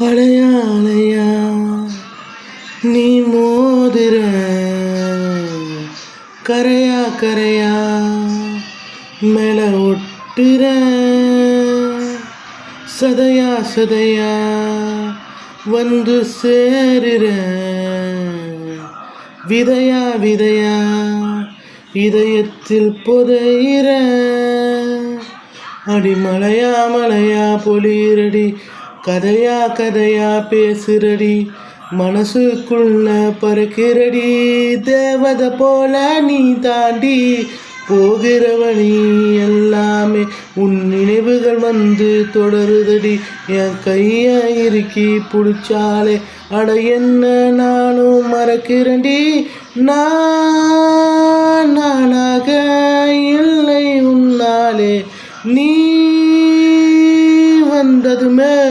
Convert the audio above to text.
அலையா அலையா நீ மோதிர கரையா கரையா மேல ஒட்டுற சதையா சதையா வந்து சேருற விதையா விதையா இதயத்தில் புதையிற அடி மலையா மலையா பொலிரடி கதையா கதையா பேசுறடி. மனசுக்குள்ள பறக்கிறடி. தேவதை போல நீ தாண்டி போகிறவனி எல்லாமே உன் நினைவுகள் வந்து தொடருதடி. என் கைய இறுக்கி பிடிச்சாலே அட என்ன நானும் மறக்கிறேன்டி. நான் நானாக இல்லை உன்னாலே. நீ வந்ததுமே